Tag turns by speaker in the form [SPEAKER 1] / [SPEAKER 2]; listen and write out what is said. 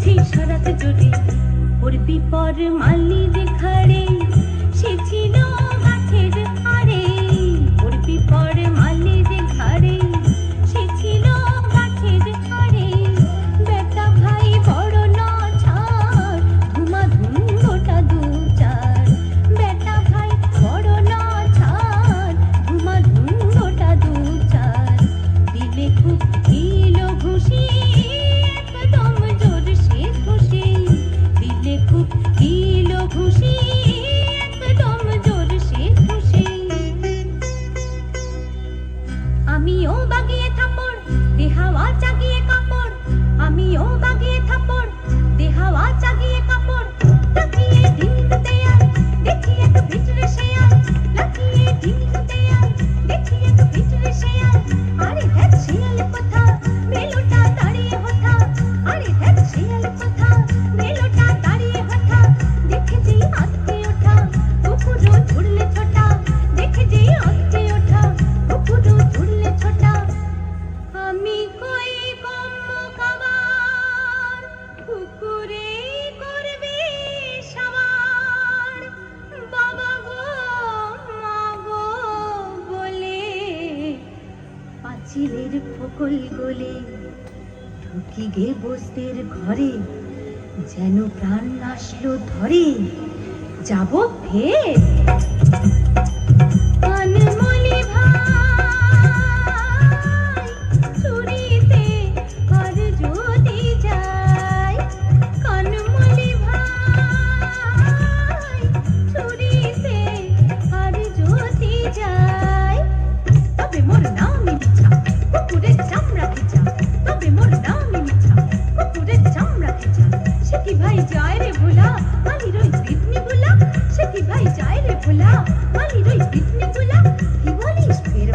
[SPEAKER 1] ঘুরেছি সারাত জুড়ে। ওর বিপর মাল আমিও বাগিয়ে থাপড় দেহাওয়া চাগিয়ে কাপড় আমিও মিছিলের ফকল গলে ঢুকি গে বস্তের ঘরে যেন প্রাণ আসলো ধরে যাব ফের। ভোলা বলি রইস পিছনে ভোলা কি বলিস ফের